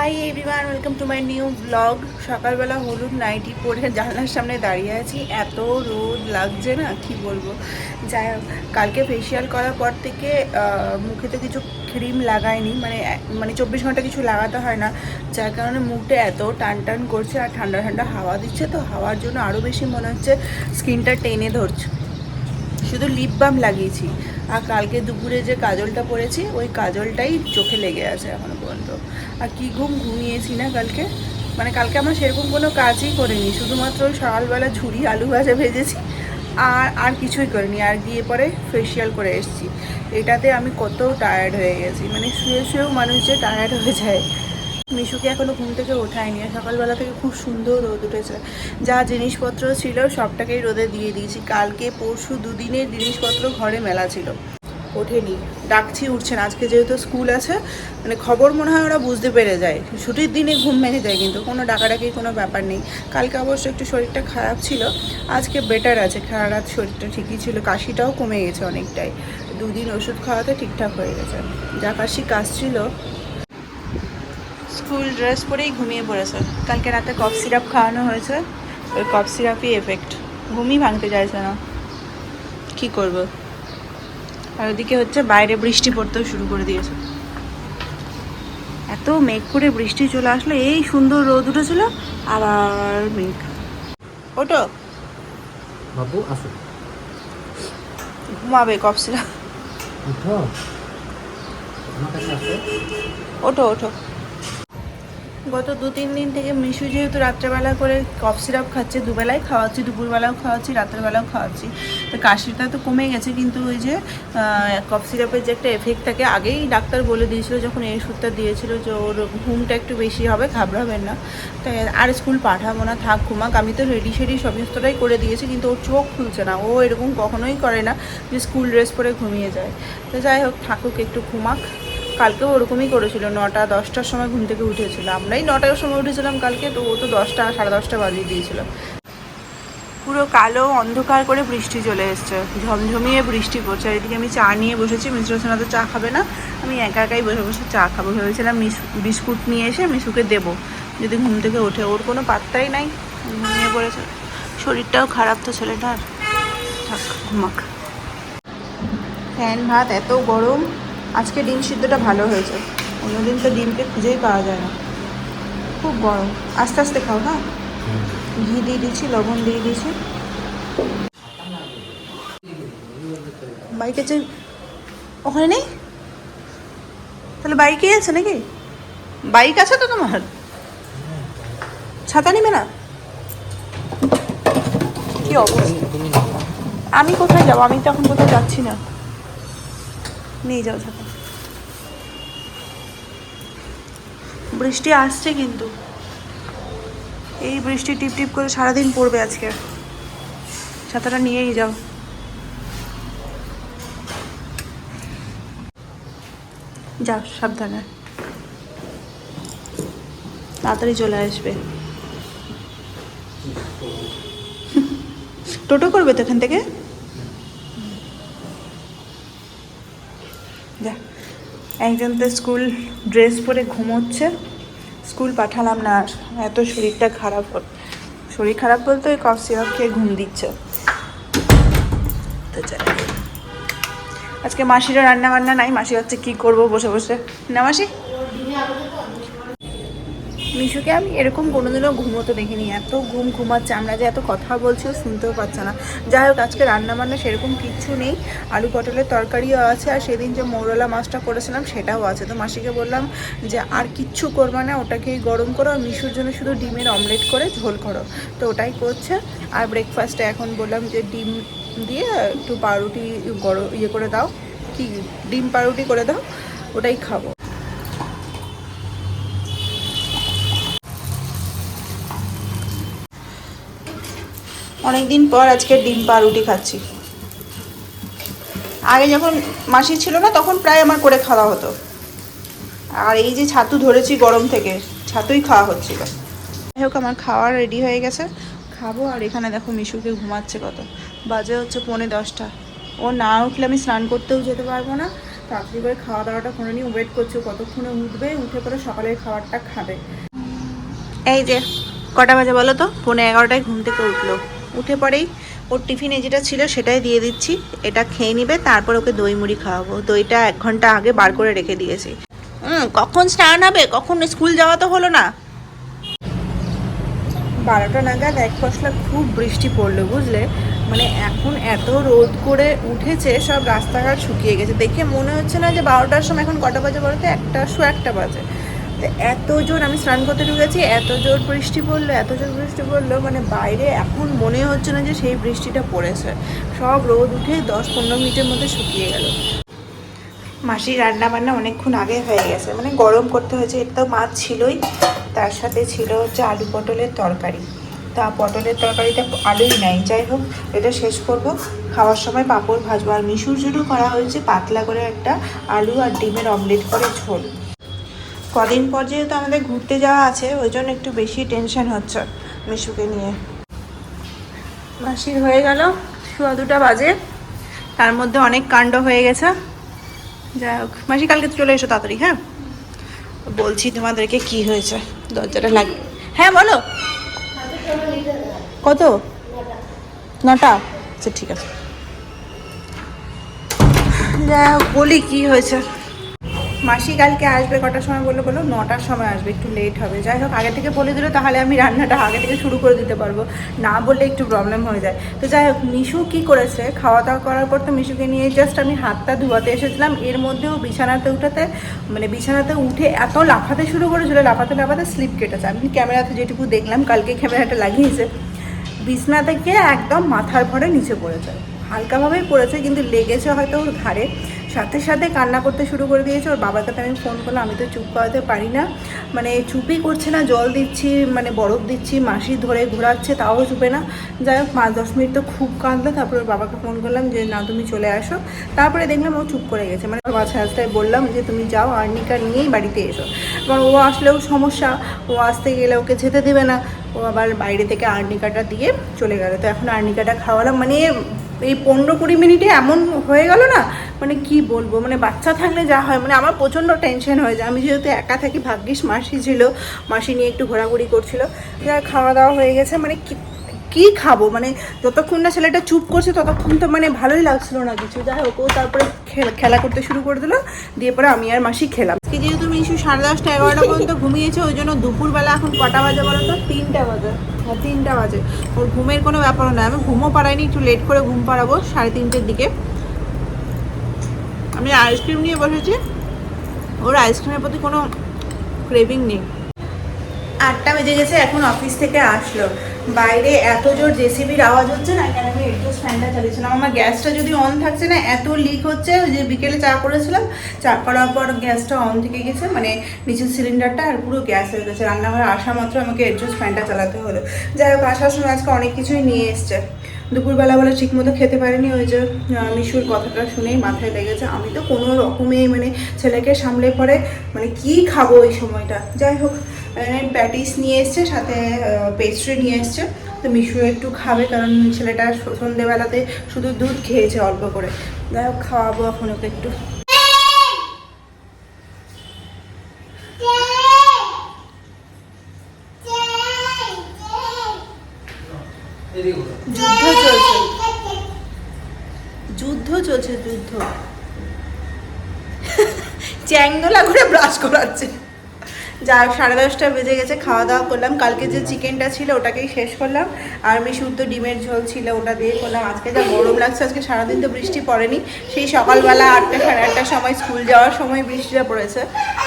Hi everyone welcome to my new blog সকালবেলা হলুদ nightie পরে জানলার সামনে দাঁড়িয়ে আছি। এত রোদ লাগছে না? কি বলব? যাই কালকে ফেসিয়াল করার পর থেকে মুখে তো কিছু ক্রিম লাগাইনি। মানে মানে চব্বিশ ঘণ্টা কিছু লাগাতে হয় না। যার কারণে মুখটা এত টান টান করছে আর ঠান্ডা ঠান্ডা হাওয়া দিচ্ছে। তো হাওয়ার জন্য আরও বেশি মনে হচ্ছে স্কিনটা টেনে ধরছে। শুধু লিপ বাম লাগিয়েছি। আর কালকে দুপুরে যে কাজলটা পরেছি, ওই কাজলটাই চোখে লেগে আছে এখনও পর্যন্ত। আর কি ঘুম ঘুমিয়েছি না কালকে? মানে কালকে আমার সেরকম কোনো কাজই করিনি। শুধুমাত্র সকালবেলা ঝুড়ি, আলু ভাজা ভেজেছি, আর আর কিছুই করিনি। আর গিয়ে পরে ফেসিয়াল করে এসেছি। এটাতে আমি কত টায়ার্ড হয়ে গেছি। মানে শুয়ে শুয়েও মানুষ যে টায়ার্ড হয়ে যায়। মিশুকে এখনও ঘুম থেকে ওঠায়নি। আর সকালবেলা থেকে খুব সুন্দর রোদ উঠেছে। যা জিনিসপত্র ছিল সবটাকেই রোদে দিয়ে দিয়েছি। কালকে, পরশু দুদিনের জিনিসপত্র ঘরে মেলা ছিল। ওঠেনি। ডাকছি, উঠছে না। আজকে যেহেতু স্কুল আছে মানে খবর মনে হয় ওরা বুঝতে পেরে যায়। ছুটির দিনে ঘুম ভেঙে যায় কিন্তু, কোনো ডাকাডাকির কোনো ব্যাপার নেই। কালকে অবশ্য একটু শরীরটা খারাপ ছিল, আজকে বেটার আছে। খারাপ শরীরটা ঠিকই ছিল, কাশিটাও কমে গেছে অনেকটাই। দুদিন ওষুধ খাওয়াতে ঠিকঠাক হয়ে গেছে। যা কাশি কাশছিল স্কুল ড্রেস পরেই ঘুমিয়ে পড়েছে। কালকে রাতে কফ সিরাপ খাওয়ানো হয়েছে। ওই কফ সিরাপই এফেক্ট ঘুমই ভাঙতে চাইছে না। কী করব? আর ওদিকে হচ্ছে বাইরে বৃষ্টি পড়তেও শুরু করে দিয়েছে। এত মেঘ করে বৃষ্টি চলে আসলো এই সুন্দর রোদ উঠেছিল আবার মেঘ। ওটো বাবু আসো। ঘুমাবে আসো। ওঠো ওঠো। গত দু, তিন দিন থেকে মিশু যেহেতু রাত্রেবেলা করে কফ সিরাপ খাচ্ছে, দুবেলায় খাওয়াচ্ছি, দুপুরবেলাও খাওয়াচ্ছি, রাত্রেবেলাও খাওয়াচ্ছি। তো কাশিটা তো কমে গেছে, কিন্তু ওই যে কফ সিরাপের যে একটা এফেক্ট থাকে আগেই ডাক্তার বলে দিয়েছিল, যখন এই ওষুধটা দিয়েছিল যে ওর ঘুমটা একটু বেশি হবে, ঘাবড়াবেন না। তাই আর স্কুল পাঠাবো না, থাক, ঘুমাক। আমি তো রেডি সেডি সমস্তটাই করে দিয়েছি, কিন্তু ওর চোখ খুলছে না। ও এরকম কখনোই করে না যে স্কুল ড্রেস পরে ঘুমিয়ে যায়। তো যাই হোক থাকুক একটু ঘুমাক। কালকেও ওরকমই করেছিল, নটা, দশটার সময় ঘুম থেকে উঠেছিল। আমরাই নটার সময় উঠেছিলাম কালকে, তো ও তো দশটা, সাড়ে দশটা বাজিয়ে দিয়েছিল। পুরো কালো অন্ধকার করে বৃষ্টি চলে এসছে। ঝমঝমিয়ে বৃষ্টি পড়ছে। আর এদিকে আমি চা নিয়ে বসেছি, মিশ্র সোনা তো চা খাবে না। আমি একা একাই বসে বসে চা খাব। ভেবেছিলাম বিস্কুট নিয়ে এসে মিশুকে দেবো। যদি ঘুম থেকে ওঠে, ওর কোনো পাত্তাই নাই। ঘুমিয়ে পড়েছে। শরীরটাও খারাপ তো ছেলেটার। ঘুমাক। ফ্যান, ভাত এত গরম। আজকে ডিম সিদ্ধটা ভালো হয়েছে। অন্যদিন তো ডিমকে খুঁজেই পাওয়া যায় না। খুব গরম। আস্তে আস্তে খাও হ্যাঁ? ঘি দিয়ে দিচ্ছি, লবণ দিয়ে দিয়েছি বাইকে যে ওখানে নেই? তাহলে বাইকেই আছে নাকি? বাইক আছে তো তোমার? ছাতা নিবে না? কি অবস্থা? আমি কোথায় যাব? আমি তো এখন কোথাও যাচ্ছি না। নিয়ে যাও ছাতা। বৃষ্টি আসছে কিন্তু। এই বৃষ্টি টিপ টিপ করে সারাদিন পড়বে আজকে। ছাতাটা নিয়েই যাও। যাও সাবধানে। তাড়াতাড়ি চলে আসবে। টোটো করবে তো এখান থেকে যা একজন তো স্কুল ড্রেস পরে ঘুমোচ্ছে। স্কুল পাঠালাম না আর এত শরীরটা খারাপ শরীর খারাপ বলতে ওই কফ সিরাপ খেয়ে ঘুম দিচ্ছে। আজকে মাসিরও রান্না বান্না নাই, মাসি হচ্ছে কি করব বসে বসে। না মাসি? মিশুকে আমি এরকম কোনোদিনও ঘুমোতে দেখিনি। এত ঘুম ঘুমাচ্ছে, আমরা যে এত কথা বলছি ও শুনতেও পাচ্ছে না। যাই হোক আজকে রান্না বান্না সেরকম কিচ্ছু নেই। আলু পটলের তরকারিও আছে, আর সেদিন যে মৌরলা মাছটা করেছিলাম সেটাও আছে। তো মাসিকে বললাম যে, আর কিচ্ছু করবে না ওটাকেই গরম করো, আর মিশুর জন্য শুধু ডিমের অমলেট করে ঝোল করো। তো ওটাই করছে। আর ব্রেকফাস্টে এখন বললাম যে, ডিম দিয়ে একটু পাউরুটি গরম ইয়ে করে দাও, কি ডিম পাউরুটি করে দাও, ওটাই খাব। অনেকদিন পর আজকে ডিম পাউরুটি খাচ্ছি। আগে যখন মাসি ছিল না, তখন প্রায় আমার করে খাওয়া হতো। আর এই যে ছাতু ধরেছি গরম থেকে, ছাতুই খাওয়া হচ্ছিল। যাই হোক, আমার খাওয়া রেডি হয়ে গেছে। খাব, আর এখানে দেখো মিশুকে ঘুমাচ্ছে কত। বাজে হচ্ছে পৌনে দশটা। ও না উঠলে আমি স্নান করতেও যেতে পারব না। তাড়াতাড়ি করে খাওয়া দাওয়াটা করে নিয়ে ওয়েট করছে কতক্ষণে উঠবে? উঠে পরে সকালের খাবারটা খাবে। এই যে, কটা বাজে বলো তো? পৌনে এগারোটায় ঘুম থেকে উঠল। উঠে পরেই ওর টিফিনে যেটা ছিল সেটাই দিয়ে দিচ্ছি। এটা খেয়ে নিবে, তারপর ওকে দই মুড়ি খাওয়াবো। দইটা এক ঘণ্টা আগে বার করে রেখে দিয়েছি। হুম, কখন স্নান হবে? কখন স্কুল যাওয়া তো হলো না। বারোটা নাগাদ এক পশলা খুব বৃষ্টি পড়ল, বুঝলে? মানে এখন এত রোদ করে উঠেছে, সব রাস্তাঘাট শুকিয়ে গেছে। দেখে মনে হচ্ছে না যে বারোটার সময় এখন কটা বাজে বলতে? একটা শো একটা বাজে। এত জোর আমি স্নান করতে ঢুকেছি এত জোর বৃষ্টি পড়ল এত জোর বৃষ্টি পড়ল মানে বাইরে এখন মনে হচ্ছে না যে সেই বৃষ্টিটা পড়েছে। সব রোদ উঠে দশ পনেরো মিনিটের মধ্যে শুকিয়ে গেল। মাসির রান্না বান্না অনেকক্ষণ আগে হয়ে গেছে মানে গরম করতে হয়েছে, এটা তো মাছ ছিলই, তার সাথে ছিল হচ্ছে আলু পটলের তরকারি। তা পটলের তরকারিটা আলুই নাই, যাই হোক, এটা শেষ করব। খাওয়ার সময় পাঁপড় ভাজবো, আর মিশুর জন্য করা হয়েছে পাতলা করে একটা আলু আর ডিমের অমলেট করে ঝোল। কদিন পর যেহেতু আমাদের ঘুরতে যাওয়া আছে, ওই জন্য একটু বেশি টেনশন হচ্ছে মিশুকে নিয়ে। মাসির হয়ে গেল, সোয়া দুটা বাজে। তার মধ্যে অনেক কাণ্ড হয়ে গেছে। যাই হোক, মাসি কালকে চলে এসো তাড়াতাড়ি হ্যাঁ? বলছি তোমাদেরকে কি হয়েছে, দরজাটা লাগে হ্যাঁ বলো। কত? নটা? আচ্ছা ঠিক আছে। যাই হোক, বলি কি হয়েছে। মাসি কালকে আসবে কটার সময় বলল বলো নটার সময় আসবে, একটু লেট হবে। যাই হোক, আগে থেকে বলে দিল, তাহলে আমি রান্নাটা আগে থেকে শুরু করে দিতে পারব। না বললে একটু প্রবলেম হয়ে যায়। তো যাই হোক, মিশু কী করেছে? খাওয়া দাওয়া করার পর তো মিশুকে নিয়ে জাস্ট আমি হাতটা ধোয়াতে এসেছিলাম। এর মধ্যেও বিছানাতে উঠাতে মানে বিছানাতে উঠে এত লাফাতে শুরু করেছিল, লাফাতে লাফাতে স্লিপ কেটেছে। আমি ক্যামেরাতে যেটুকু দেখলাম, কালকে ক্যামেরাটা লাগিয়েছে। বিছনা থেকে একদম মাথার ভরে নিচে পড়েছে। হালকাভাবেই পড়েছে, কিন্তু লেগেছে হয়তো ওর ঘাড়ে। সাথে সাথে কান্না করতে শুরু করে দিয়েছে। ওর বাবাকে তো আমি ফোন করলাম, আমি তো চুপ করাতে পারি না। মানে চুপই করছে না, জল দিচ্ছি মানে বরফ দিচ্ছি, মাসি ধরে ঘোরাচ্ছে, তাও চুপে না। যাই হোক, পাঁচ দশ মিনিট তো খুব কাঁদলো, তারপরে ওর বাবাকে ফোন করলাম যে, না, তুমি চলে আসো। তারপরে দেখলাম ও চুপ করে গেছে। মানে বাচ্চা রাস্তায় বললাম যে, তুমি যাও আর্নিকা নিয়েই বাড়িতে এসো। কারণ ও আসলেও সমস্যা, ও আসতে গেলে ওকে যেতে দেবে না। ও আবার বাইরে থেকে আর্নিকাটা দিয়ে চলে গেল। তো এখন আর্নিকাটা খাওয়ালাম। মানে এই পনেরো কুড়ি মিনিটে এমন হয়ে গেল না মানে কি বলব মানে বাচ্চা থাকলে যা হয় মানে আমার প্রচণ্ড টেনশন হয়ে যায়। আমি যেহেতু একা থাকি, ভাগ্যিস মাসি ছিল, মাসি নিয়ে একটু ঘোরাঘুরি করছিল। যা খাওয়া দাওয়া হয়ে গেছে মানে কি খাব? মানে যতক্ষণ না ছেলেটা চুপ করছে, ততক্ষণ তো মানে ভালোই লাগছিল না কিছু। যাই হোক তারপরে খেলা করতে শুরু করে দিল, দিয়ে পরে আমি আর মাসি খেলাম। আজকে যেহেতু মিশু সাড়ে দশটা, এগারোটা পর্যন্ত ঘুমিয়েছে, ওই জন্য দুপুরবেলা এখন কটা বাজে বলো তো তিনটা বাজে। তিনটা বাজে। ওর ঘুমের কোনো ব্যাপারও না। আমি ঘুমও পাড়াইনি, একটু লেট করে ঘুম পাড়াবো সাড়ে তিনটের দিকে। আমি আইসক্রিম নিয়ে বসেছি। ওর আইসক্রিমের প্রতি কোনো ক্রেভিং নেই। আটটা বেজে গেছে, এখন অফিস থেকে আসলো। বাইরে এত জোর জেসিবির আওয়াজ হচ্ছে না? কেন আমি একটু ফ্যানটা চালিয়েছিলাম। আমার গ্যাসটা যদি অন থাকছে না, এত লিক হচ্ছে, ওই যে বিকেলে চা করেছিলাম, চা করার পর গ্যাসটা অন থেকে গেছে মানে নিচের সিলিন্ডারটা আর পুরো গ্যাস হয়ে গেছে। রান্নাঘরে আসা মাত্র আমাকে এডজাস্ট ফ্যানটা চালাতে হলো। যাই হোক, আসার সময় আজকে অনেক কিছুই নিয়ে এসছে। দুপুরবেলা বলে ঠিক মতো খেতে পারেনি, ওই যে মিশুর কথাটা শুনেই মাথায় লেগেছে। আমি তো কোনো রকমে মানে ছেলেকে সামলে পরে মানে কি খাব ওই সময়টা? যাই হোক প্যাটিস নিয়ে এসছে, সাথে পেস্ট্রি নিয়ে এসছে। তো মিশু একটু খাবে, কারণ ছেলেটা সন্ধ্যেবেলাতে শুধু দুধ খেয়েছে অল্প করে। যাই হোক, খাওয়াবো এখন ওকে একটু। যুদ্ধ চলছে। যুদ্ধ চলছে, যুদ্ধ। চ্যাংদোলা করে ব্রাশ করাচ্ছে। যা সাড়ে দশটা বেজে গেছে, খাওয়া দাওয়া করলাম। কালকে যে চিকেনটা ছিল ওটাকেই শেষ করলাম। আর মিশুর তো ডিমের ঝোল ছিল, ওটা দিয়ে করলাম। আজকে যা গরম লাগছে, আজকে সারাদিন তো বৃষ্টি পড়েনি। সেই সকালবেলা আটটা, সাড়ে আটটার সময় স্কুল যাওয়ার সময় বৃষ্টিটা পড়েছে।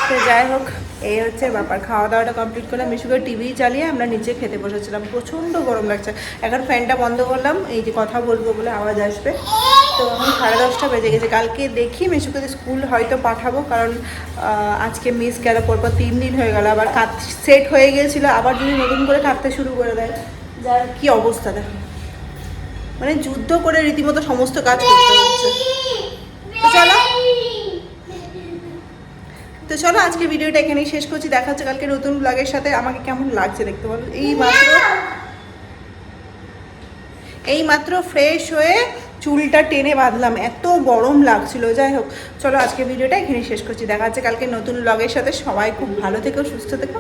তো যাই হোক এই হচ্ছে ব্যাপার। খাওয়া দাওয়াটা কমপ্লিট করলাম, মিশুকে টিভি চালিয়ে আমরা নিচে খেতে বসেছিলাম। প্রচণ্ড গরম লাগছে। এখন ফ্যানটা বন্ধ করলাম, এই যে কথা বলব বলে আওয়াজ আসবে। তো এখন সাড়ে দশটা বেজে গেছে। কালকে দেখি মিশুকে স্কুল হয়তো পাঠাবো, কারণ আজকে মিস গেল, পরপর তিন দিন হয়ে গেল। আবার কাজ সেট হয়ে গিয়েছিল আবার যদি নতুন করে থাকতে শুরু করে দেয়। যার কি অবস্থা দেখো। মানে যুদ্ধ করে রীতিমতো সমস্ত কাজ করতে হচ্ছে। চলো। তো চলো আজকে ভিডিওটা এখানেই শেষ করছি। দেখা হচ্ছে কালকে নতুন ব্লগের সাথে। আমাকে কেমন লাগছে দেখতে বলো? এই মাত্র এই মাত্র ফ্রেশ হয়ে চুলটা টেনে বাঁধলাম। এত গরম লাগছিল। যাই হোক, চলো আজকে ভিডিওটা এখানে শেষ করছি। দেখা যাচ্ছে কালকে নতুন ব্লগের সাথে। সবাই খুব ভালো থেকো, সুস্থ থেকো।